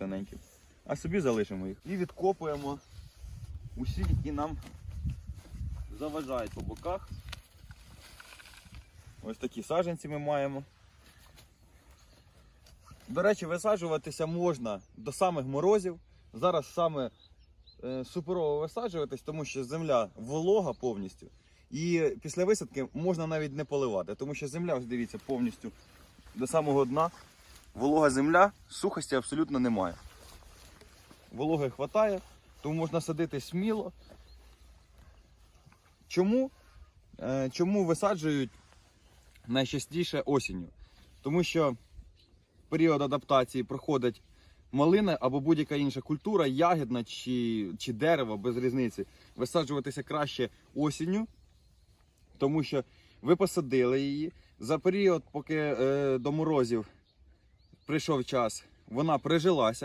тоненькі. А собі залишимо їх. І відкопуємо усі, які нам заважають по боках. Ось такі саджанці ми маємо. До речі, висаджуватися можна до самих морозів. Зараз саме е, суперово висаджуватись, тому що земля волога повністю. І після висадки можна навіть не поливати, тому що земля, ось дивіться, повністю до самого дна. Волога земля, сухості абсолютно немає. Вологи вистачає, тому можна садити сміло. Чому? Е, Чому висаджують найчастіше осінню? Тому що період адаптації проходить малина або будь-яка інша культура, ягідна чи, чи дерево, без різниці. Висаджуватися краще осінню, тому що ви посадили її. За період, поки е, до морозів прийшов час, вона прижилася.